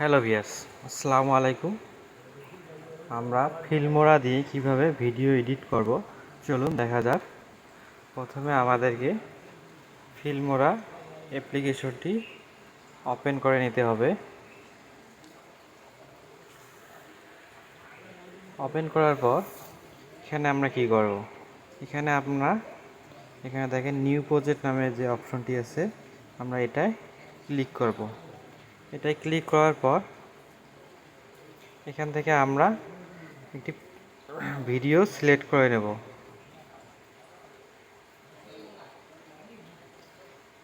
Hello ভিয়াস আসসালামু আলাইকুম। আমরা ফিল্মোরা দিয়ে কীভাবে ভিডিও এডিট করব, চলুন দেখা যাক। প্রথমে আমাদেরকে ফিল্মোরা অ্যাপ্লিকেশনটি ওপেন করে নিতে হবে। ওপেন করার পর এখানে আমরা কি করব? এখানে আমরা, এখানে দেখেন নিউ প্রজেক্ট নামে যে অপশনটি আছে, আমরা এটায় ক্লিক করব। এটাই ক্লিক করার পর, এখান থেকে আমরা একটি ভিডিও সিলেক্ট করে নেব।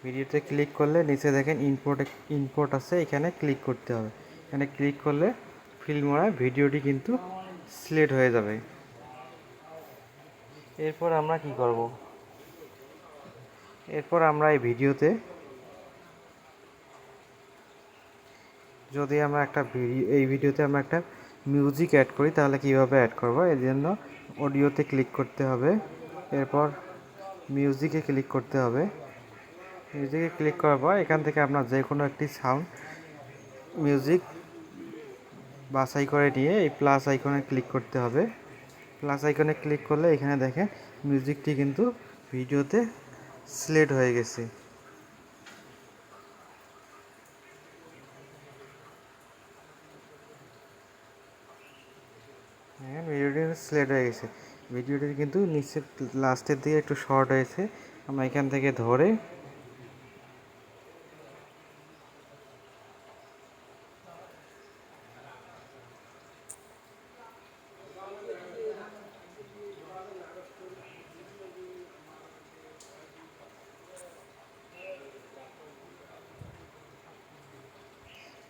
ভিডিওতে ক্লিক করলে নিচে দেখেন ইম্পোর্ট ইম্পোর্ট আছে, এখানে ক্লিক করতে হবে। এখানে ক্লিক করলে ফিল্মরা ভিডিওটি কিন্তু সিলেক্ট হয়ে যাবে। এরপর আমরা কি করব? এরপর আমরা এই ভিডিওতে যদি আমরা একটা ভিডিও এই ভিডিওতে আমরা একটা মিউজিক অ্যাড করি, তাহলে কীভাবে অ্যাড করব? এর জন্য অডিওতে ক্লিক করতে হবে। এরপর মিউজিকে ক্লিক করতে হবে। মিউজিকে ক্লিক করার পর এখান থেকে আপনার যে কোনো একটি সাউন্ড মিউজিক বাছাই করে নিয়ে এই প্লাস আইকনে ক্লিক করতে হবে। প্লাস আইকনে ক্লিক করলে এখানে দেখেন মিউজিকটি কিন্তু ভিডিওতে সিলেক্ট হয়ে গেছে। হ্যাঁ ভিডিওটি স্লেট হয়ে গেছে। ভিডিওটি কিন্তু নিচে লাস্টের দিকে একটু শর্ট হয়েছে। আমরা এখান থেকে ধরে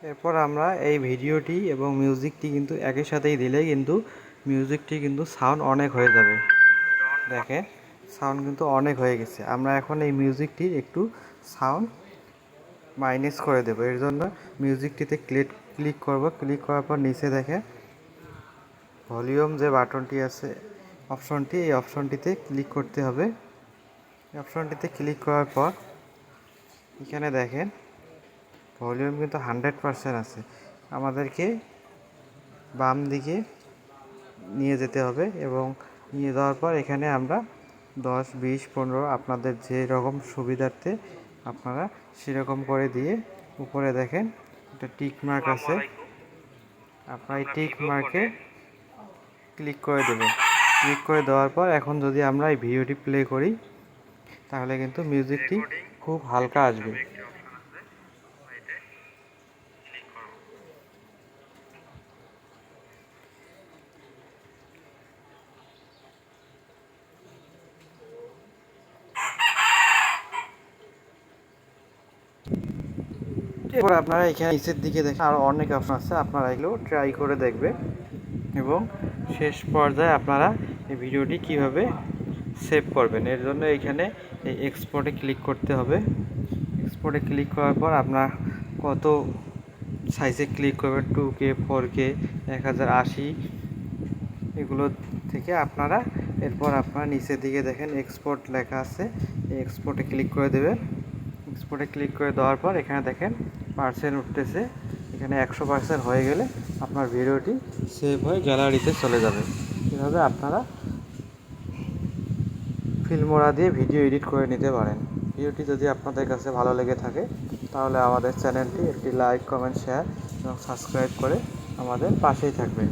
এরপর আমরা এই ভিডিওটি এবং মিউজিকটি কিন্তু একই সাথেই দিলে কিন্তু মিউজিকটি কিন্তু সাউন্ড অনেক হয়ে যাবে। দেখেন সাউন্ড কিন্তু অনেক হয়ে গেছে। আমরা এখন এই মিউজিকটির একটু সাউন্ড মাইনাস করে দেবো। এর জন্য মিউজিকটিতে ক্লিক ক্লিক করব। ক্লিক করার পর নিচে দেখে ভলিউম যে বাটনটি আছে অপশনটি এই অপশনটিতে ক্লিক করতে হবে। অপশনটিতে ক্লিক করার পর এখানে দেখেন ভলিউম কিন্তু হান্ড্রেড পারসেন্ট আছে। আমাদেরকে বাম দিকে নিয়ে যেতে হবে এবং নিয়ে যাওয়ার পর এখানে আমরা দশ বিশ পনেরো আপনাদের যে রকম সুবিধার্থে আপনারা সেরকম করে দিয়ে উপরে দেখেন একটা টিক মার্ক আছে। আপনার এই টিক মার্কে ক্লিক করে দেবেন। ক্লিক করে দেওয়ার পর এখন যদি আমরা এই ভিডিওটি প্লে করি তাহলে কিন্তু মিউজিকটি খুব হালকা আসবে। এরপর আপনারা এখানে নিচের দিকে দেখেন আরও অনেক অপশন আছে, আপনারা এগুলো ট্রাই করে দেখবে এবং শেষ পর্যায়ে আপনারা এই ভিডিওটি কীভাবে সেভ করবেন, এর জন্য এখানে এই এক্সপোর্টে ক্লিক করতে হবে। এক্সপোর্টে ক্লিক করার পর আপনার কত সাইজে ক্লিক করবেন টু কে ফোর কে এক হাজার আশি, এগুলো থেকে আপনারা এরপর আপনারা নিচের দিকে দেখেন এক্সপোর্ট লেখা আছে এক্সপোর্টে ক্লিক করে দেবেন। এক্সপোর্টে ক্লিক করে দেওয়ার পর এখানে দেখেন পার্সেন্ট উঠতেছে, এখানে একশো পার্সেন্ট হয়ে গেলে আপনার ভিডিওটি সেভ হয়ে গ্যালারিতে চলে যাবে। এভাবে আপনারা ফিল্মোরা দিয়ে ভিডিও এডিট করে নিতে পারেন। ভিডিওটি যদি আপনাদের কাছে ভালো লেগে থাকে, তাহলে আমাদের চ্যানেলটি একটি লাইক কমেন্ট শেয়ার এবং সাবস্ক্রাইব করে আমাদের পাশেই থাকবে